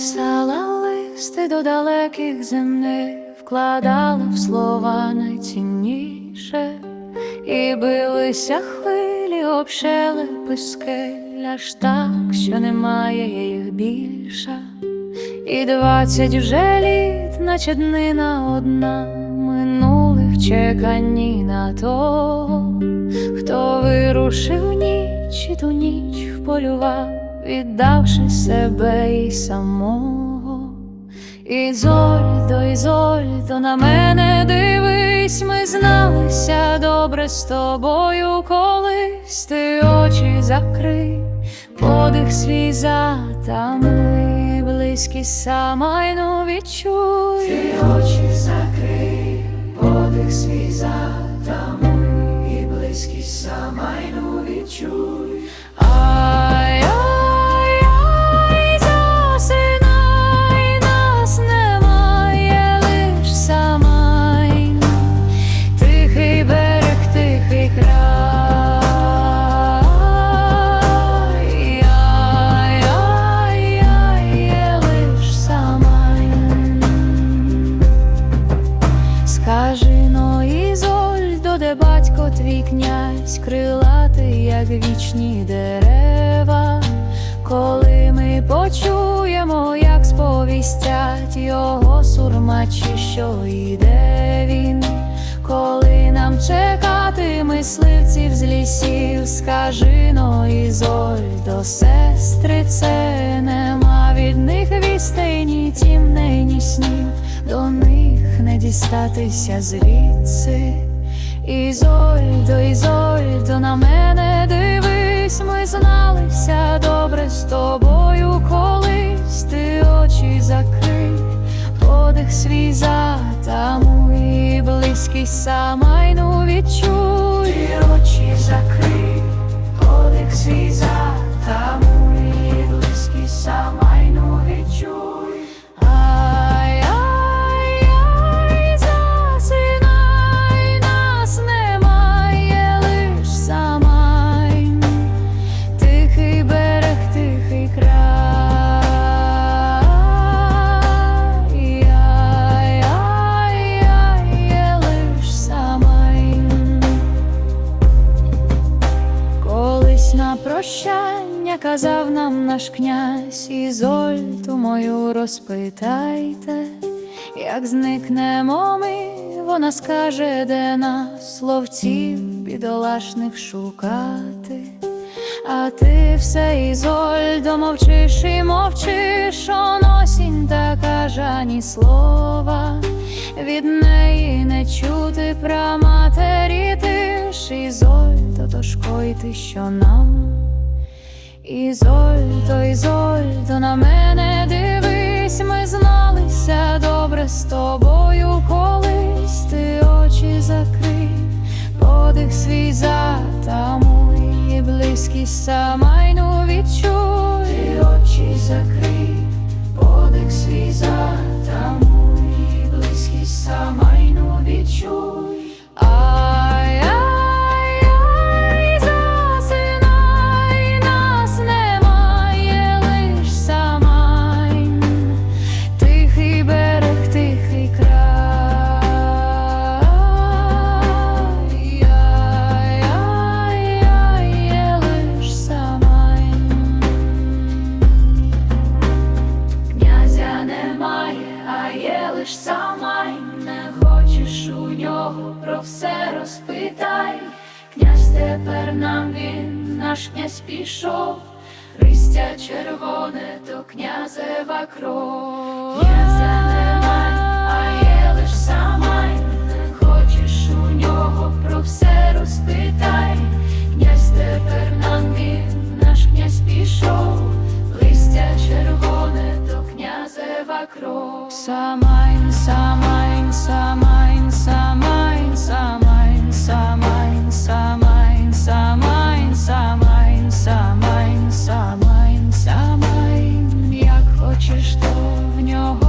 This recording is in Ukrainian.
Писала листи до далеких земних, вкладала в слова найцінніше, і билися хвилі об щелепи скель, аж так, що немає їх більше. І двадцять вже літ, наче днина одна, минули в чеканні на того, хто вирушив ніч і ту ніч вполював, віддавши себе і самого. Ізольдо, Ізольдо, на мене дивись, ми зналися добре з тобою колись ти очі закрий, подих свій затамуй, близькі самайну відчуй. Ти очі закрий, подих свій затамуй, і близькі самайну відчуй. Князь, крилатий, як вічні дерева, коли ми почуємо, як сповістять його сурмачі, що йде він, коли нам чекати мисливців з лісів, скажи но Ізольдо, сестри, це нема. Від них вістей, ні тімней, ні снів, до них не дістатися звідси. Ізольдо, Ізольдо, на мене дивись, ми зналися добре з тобою колись. Ти очі закрий, подих свій затамуй, і близькість самайну відчуй, ти очі закрий, подих свій затамуй, і близькість самайну казав нам наш князь Ізольту мою розпитайте, як зникнемо ми, вона скаже, де нас словців бідолашних шукати. А ти все Ізольдо мовчиш і мовчиш, он осінь така жані слова, від неї не чути про матері ти ж Ізольдо, дошкойти, що нам. Ізольдо, Ізольдо, на мене дивись, ми зналися добре з тобою колись. Ти очі закрий, подих свій затамуй, і близькість самайну відчуй, ти очі закрий, подих свій затамуй, і близькість самайну про все розпитай. Князь тепер нам він, наш князь пішов, Ристя червоне, то князева кров. нього